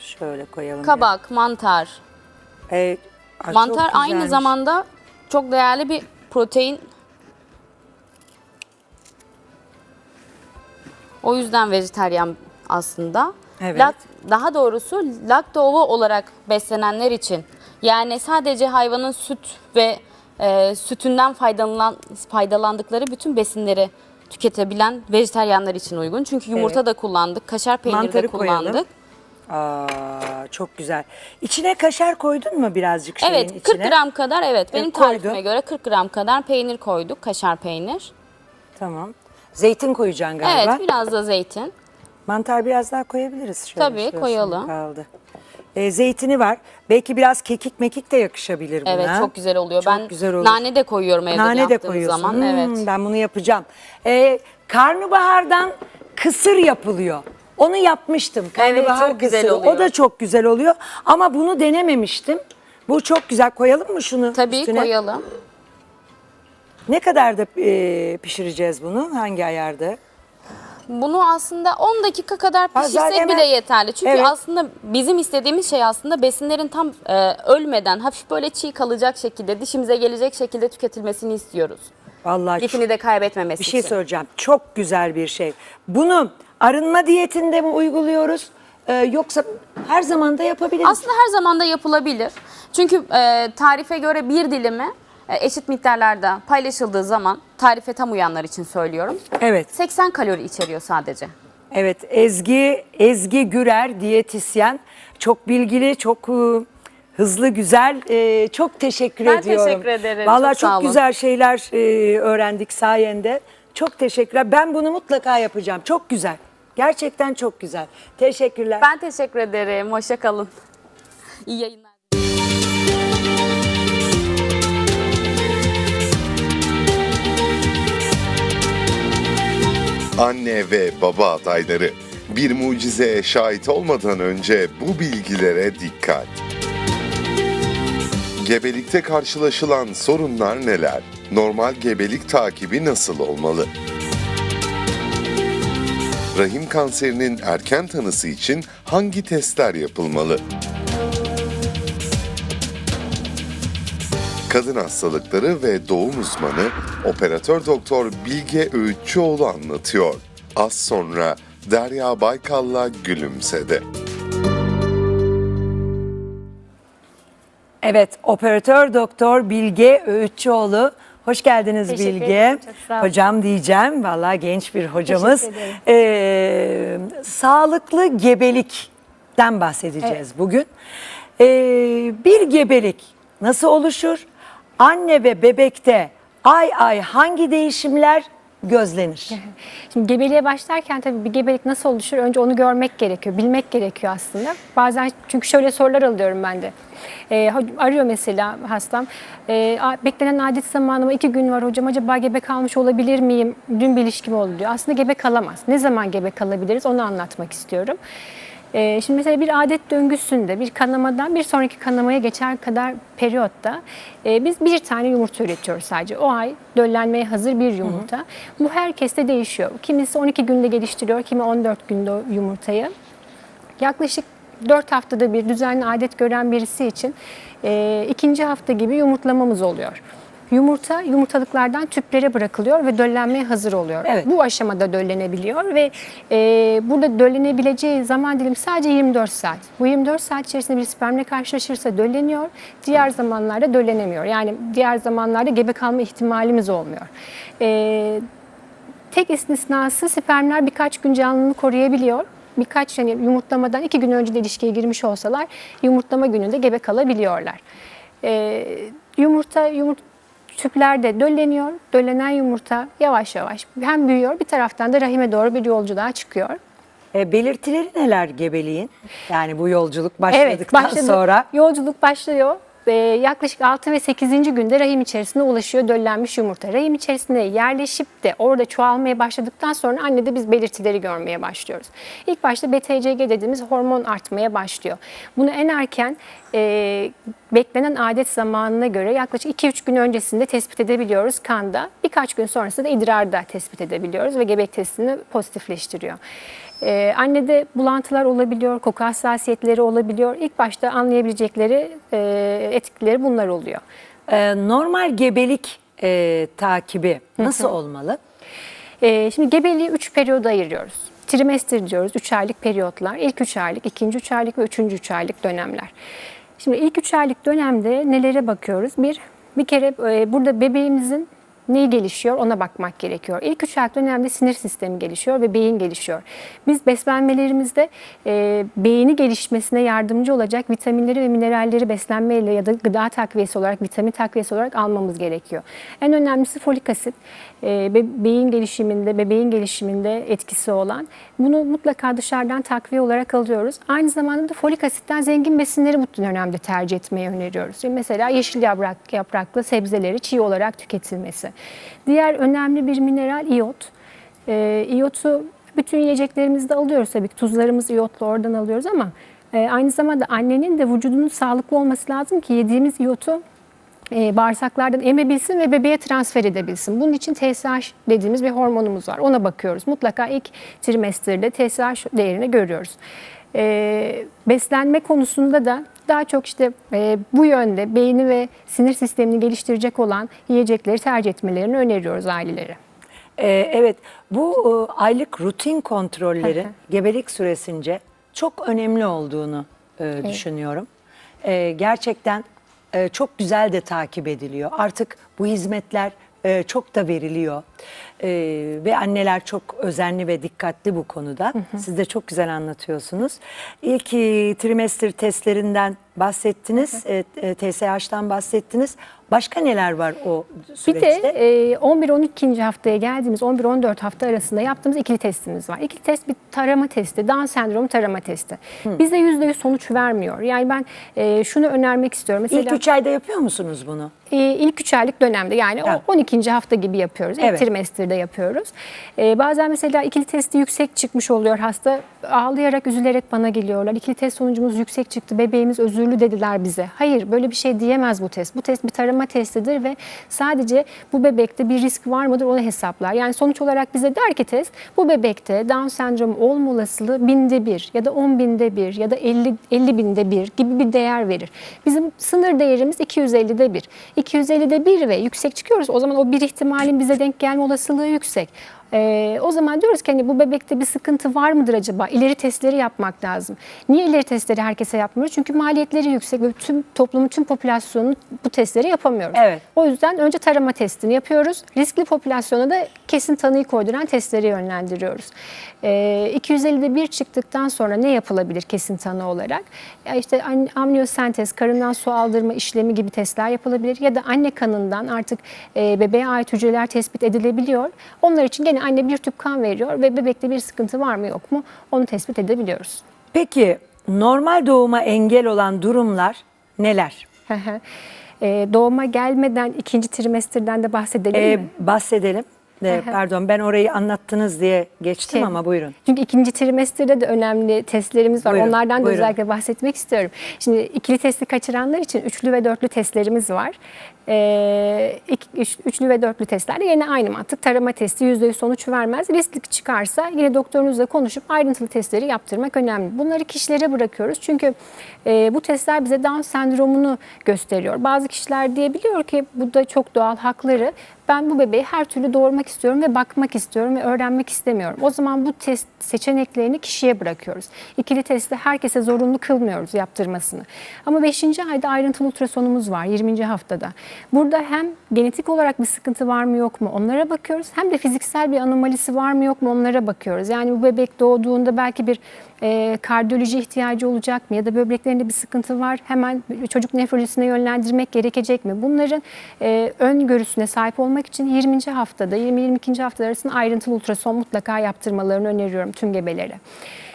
Şöyle koyalım. Kabak, mantar. ya. Ee, Mantar çok aynı güzelmiş. zamanda çok değerli bir protein. O yüzden vejeteryan aslında. Evet. Lak- daha doğrusu lakto ovo olarak beslenenler için yani sadece hayvanın süt ve e, sütünden faydalan, faydalandıkları bütün besinleri tüketebilen vejeteryanlar için uygun. Çünkü yumurta Evet. da kullandık, kaşar peyniri Mantarı de koyalım. kullandık. Aa, çok güzel. İçine kaşar koydun mu birazcık şeyin Evet 40 içine? gram kadar evet benim koydum. tarifime göre 40 gram kadar peynir koyduk kaşar peynir. Tamam. Zeytin koyacaksın galiba. Evet biraz da zeytin. Mantar biraz daha koyabiliriz. Şöyle Tabii, koyalım. Kaldı. Ee, zeytini var. Belki biraz kekik mekik de yakışabilir buna. Evet çok güzel oluyor. Çok ben güzel olur. nane de koyuyorum evde Nane de yaptığım koyuyorsun. zaman. Hmm, Evet. Ben bunu yapacağım. Ee, karnabahardan kısır yapılıyor. Onu yapmıştım. Karnabahar çok güzel kısırı. oluyor. O da çok güzel oluyor. Ama bunu denememiştim. Bu çok güzel. Koyalım mı şunu Tabii üstüne? koyalım. Ne kadar da e, pişireceğiz bunu? Hangi ayarda? Bunu aslında 10 dakika kadar Ha, pişirsek zaten bile hemen- yeterli. Çünkü Evet. aslında bizim istediğimiz şey aslında besinlerin tam e, ölmeden hafif böyle çiğ kalacak şekilde dişimize gelecek şekilde tüketilmesini istiyoruz. Vallahi Lifini de kaybetmemesi Bir şey için. söyleyeceğim. Çok güzel bir şey. Bunu arınma diyetinde mi uyguluyoruz? Ee, yoksa her zaman da yapabiliriz. Aslında her zaman da yapılabilir. Çünkü e, tarife göre bir dilimi e, eşit miktarlarda paylaşıldığı zaman tarife tam uyanlar için söylüyorum. Evet. 80 kalori içeriyor sadece. Evet. Ezgi Ezgi Gürer diyetisyen. Çok bilgili, çok e, hızlı, güzel. E, çok teşekkür Ben ediyorum. teşekkür ederim. Vallahi Çok çok, sağ olun. güzel şeyler e, öğrendik sayende. Çok teşekkürler. Ben bunu mutlaka yapacağım. Çok güzel. Gerçekten çok güzel. Teşekkürler. Ben teşekkür ederim. Hoşça kalın. İyi yayınlar. Anne ve baba adayları bir mucizeye şahit olmadan önce bu bilgilere dikkat. Gebelikte karşılaşılan sorunlar neler? Normal gebelik takibi nasıl olmalı? Rahim kanserinin erken tanısı için hangi testler yapılmalı? Kadın hastalıkları ve doğum uzmanı operatör doktor Bilge Öğütçüoğlu anlatıyor. Az sonra Derya Baykal'la gülümsedi. Evet, operatör doktor Bilge Öğütçüoğlu. Hoş geldiniz Teşekkür Bilge. ederim. Hocam diyeceğim. Vallahi genç bir hocamız. Ee, sağlıklı gebelikten bahsedeceğiz bugün. Ee, bir gebelik nasıl oluşur? Anne ve bebekte ay ay hangi değişimler gözlenir? Şimdi gebeliğe başlarken tabii bir gebelik nasıl oluşur? Önce onu görmek gerekiyor, bilmek gerekiyor aslında. Bazen çünkü şöyle sorular alıyorum ben de. Ho- arıyor mesela hastam. "A- beklenen adet zamanıma iki gün var hocam. Acaba gebe kalmış olabilir miyim? Dün bir ilişkim oldu diyor. Aslında gebe kalamaz. Ne zaman gebe kalabiliriz onu anlatmak istiyorum. Ee, şimdi mesela bir adet döngüsünde bir kanamadan bir sonraki kanamaya geçer kadar periyotta e, biz bir tane yumurta üretiyoruz sadece. O ay döllenmeye hazır bir yumurta. Bu herkeste değişiyor. Kimisi 12 günde geliştiriyor, kimi 14 günde o yumurtayı. Yaklaşık 4 haftada bir düzenli adet gören birisi için e, ikinci hafta gibi yumurtlamamız oluyor. Yumurta yumurtalıklardan tüplere bırakılıyor ve döllenmeye hazır oluyor. Evet. Bu aşamada döllenebiliyor ve e, burada döllenebileceği zaman dilimi sadece 24 saat. Bu 24 saat içerisinde bir spermle karşılaşırsa dölleniyor, diğer zamanlarda döllenemiyor. Yani diğer zamanlarda gebe kalma ihtimalimiz olmuyor. E, Tek istisnası spermler birkaç gün canlılığını koruyabiliyor. Birkaç yani yumurtlamadan iki gün önce de ilişkiye girmiş olsalar yumurtlama gününde gebe kalabiliyorlar. Ee, yumurta yumurt tüplerde dölleniyor. Döllenen yumurta yavaş yavaş hem büyüyor bir taraftan da rahime doğru bir yolculuğa çıkıyor. E, belirtileri neler gebeliğin? Yani bu yolculuk başladıktan başladı. sonra Yolculuk başlıyor. Ee, yaklaşık 6 ve 8. günde rahim içerisine ulaşıyor döllenmiş yumurta. Rahim içerisine yerleşip de orada çoğalmaya başladıktan sonra annede biz belirtileri görmeye başlıyoruz. İlk başta BTCG dediğimiz hormon artmaya başlıyor. Bunu en erken e, beklenen adet zamanına göre yaklaşık 2-3 gün öncesinde tespit edebiliyoruz kanda. Birkaç gün sonrasında da idrarda tespit edebiliyoruz ve gebelik testini pozitifleştiriyor. Ee, annede bulantılar olabiliyor, koku hassasiyetleri olabiliyor. İlk başta anlayabilecekleri e, etkileri bunlar oluyor. Ee, normal gebelik e, takibi nasıl olmalı? Ee, şimdi gebeliği 3 periyoda ayırıyoruz. Trimester diyoruz, 3 aylık periyotlar. İlk 3 aylık, ikinci 3 aylık ve üçüncü 3 aylık dönemler. Şimdi ilk 3 aylık dönemde nelere bakıyoruz? Bir, bir kere e, burada bebeğimizin neyi gelişiyor ona bakmak gerekiyor. İlk 3 aylık dönemde sinir sistemi gelişiyor ve beyin gelişiyor. Biz beslenmelerimizde e, beyni gelişmesine yardımcı olacak vitaminleri ve mineralleri beslenmeyle ya da gıda takviyesi olarak, vitamin takviyesi olarak almamız gerekiyor. En önemlisi folik asit. E, be- beyin gelişiminde, bebeğin gelişiminde etkisi olan. Bunu mutlaka dışarıdan takviye olarak alıyoruz. Aynı zamanda da folik asitten zengin besinleri bu dönemde tercih etmeyi öneriyoruz. Mesela yeşil yaprak, yapraklı sebzeleri çiğ olarak tüketilmesi. Diğer önemli bir mineral iyot. E, iyotu bütün yiyeceklerimizde alıyoruz tabii ki tuzlarımız iyotlu oradan alıyoruz ama e, aynı zamanda annenin de vücudunun sağlıklı olması lazım ki yediğimiz iyotu e, bağırsaklardan emebilsin ve bebeğe transfer edebilsin. Bunun için TSH dediğimiz bir hormonumuz var. Ona bakıyoruz. Mutlaka ilk trimesterde TSH değerini görüyoruz. E, beslenme konusunda da daha çok işte e, bu yönde beyni ve sinir sistemini geliştirecek olan yiyecekleri tercih etmelerini öneriyoruz ailelere. Ee, evet, bu e, aylık rutin kontrolleri gebelik süresince çok önemli olduğunu e, düşünüyorum. Ee, gerçekten e, çok güzel de takip ediliyor. Artık bu hizmetler e, çok da veriliyor. Ee, ve anneler çok özenli ve dikkatli bu konuda. Siz de çok güzel anlatıyorsunuz. İlk e, trimester testlerinden bahsettiniz, e, e, TSH'tan bahsettiniz. Başka neler var o Bir süreçte? de e, 11-12. haftaya geldiğimiz 11-14 hafta arasında yaptığımız ikili testimiz var. İkili test bir tarama testi, Down sendromu tarama testi. Bize %100 sonuç vermiyor. Yani ben e, şunu önermek istiyorum. Mesela İlk üç ayda yapıyor musunuz bunu? e, ilk 3 aylık dönemde yani o Evet. 12. hafta gibi yapıyoruz. İlk Evet. trimesterde yapıyoruz. E, bazen mesela ikili testi yüksek çıkmış oluyor hasta. Ağlayarak, üzülerek bana geliyorlar. İkili test sonucumuz yüksek çıktı. Bebeğimiz özürlü dediler bize. Hayır böyle bir şey diyemez bu test. Bu test bir tarama testidir ve sadece bu bebekte bir risk var mıdır onu hesaplar. Yani sonuç olarak bize der ki test bu bebekte Down sendromu olma olasılığı binde bir ya da 10 binde bir ya da 50, 50 binde bir gibi bir değer verir. Bizim sınır değerimiz 250'de bir. 250'de bir ve yüksek çıkıyoruz. O zaman o bir ihtimalin bize denk gelme olasılığı yüksek. Ee, o zaman diyoruz ki hani bu bebekte bir sıkıntı var mıdır acaba? İleri testleri yapmak lazım. Niye ileri testleri herkese yapmıyoruz? Çünkü maliyetleri yüksek ve tüm toplumun tüm popülasyonu bu testleri yapamıyoruz. Evet. O yüzden önce tarama testini yapıyoruz. Riskli popülasyona da kesin tanıyı koyduran testleri yönlendiriyoruz. Ee, 250'de bir çıktıktan sonra ne yapılabilir kesin tanı olarak? Ya işte amniyosentez, karından su aldırma işlemi gibi testler yapılabilir ya da anne kanından artık e, bebeğe ait hücreler tespit edilebiliyor. Onlar için gene anne bir tüp kan veriyor ve bebekte bir sıkıntı var mı yok mu onu tespit edebiliyoruz. Peki normal doğuma engel olan durumlar neler? Ee, doğuma gelmeden ikinci trimesterden de bahsedelim Ee, mi? bahsedelim. Hı. pardon ben orayı anlattınız diye geçtim Şey, ama buyurun. Çünkü ikinci trimesterde de önemli testlerimiz var. Buyurun, Onlardan da buyurun. özellikle bahsetmek istiyorum. Şimdi ikili testi kaçıranlar için üçlü ve dörtlü testlerimiz var. Ee, iki- üç- üçlü ve dörtlü testlerde yine aynı mantık. Tarama testi %100 sonuç vermez. Riskli çıkarsa yine doktorunuzla konuşup ayrıntılı testleri yaptırmak önemli. Bunları kişilere bırakıyoruz. Çünkü e, bu testler bize Down sendromunu gösteriyor. Bazı kişiler diyebiliyor ki bu da çok doğal hakları. Ben bu bebeği her türlü doğurmak istiyorum ve bakmak istiyorum ve öğrenmek istemiyorum. O zaman bu test seçeneklerini kişiye bırakıyoruz. İkili testi herkese zorunlu kılmıyoruz yaptırmasını. Ama 5. ayda ayrıntılı ultrasonumuz var 20. haftada. Burada hem genetik olarak bir sıkıntı var mı yok mu onlara bakıyoruz. Hem de fiziksel bir anomalisi var mı yok mu onlara bakıyoruz. Yani bu bebek doğduğunda belki bir e, kardiyoloji ihtiyacı olacak mı ya da böbreklerinde bir sıkıntı var hemen çocuk nefrolojisine yönlendirmek gerekecek mi? Bunların e, öngörüsüne sahip olmak için 20. haftada 20-22. haftalar arasında ayrıntılı ultrason mutlaka yaptırmalarını öneriyorum tüm gebelere.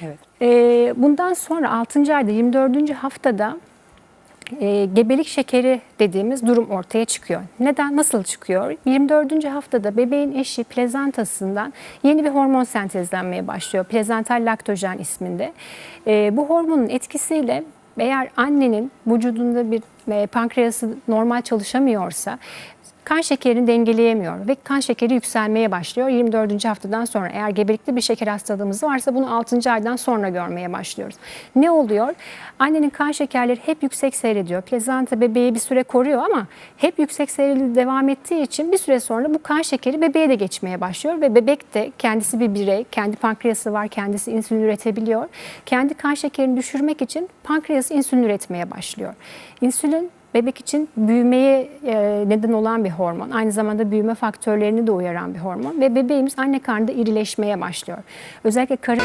Evet. E, bundan sonra 6. ayda 24. haftada e, gebelik şekeri dediğimiz durum ortaya çıkıyor. Neden, nasıl çıkıyor? 24. haftada bebeğin eşi plezantasından yeni bir hormon sentezlenmeye başlıyor. Plezental laktojen isminde. E, bu hormonun etkisiyle eğer annenin vücudunda bir e, pankreası normal çalışamıyorsa kan şekerini dengeleyemiyor ve kan şekeri yükselmeye başlıyor. 24. haftadan sonra eğer gebelikte bir şeker hastalığımız varsa bunu 6. aydan sonra görmeye başlıyoruz. Ne oluyor? Annenin kan şekerleri hep yüksek seyrediyor. Plezanta bebeği bir süre koruyor ama hep yüksek seyreli devam ettiği için bir süre sonra bu kan şekeri bebeğe de geçmeye başlıyor ve bebek de kendisi bir birey, kendi pankreası var, kendisi insülin üretebiliyor. Kendi kan şekerini düşürmek için pankreası insülin üretmeye başlıyor. İnsülin bebek için büyümeye e, neden olan bir hormon. Aynı zamanda büyüme faktörlerini de uyaran bir hormon ve bebeğimiz anne karnında irileşmeye başlıyor. Özellikle karın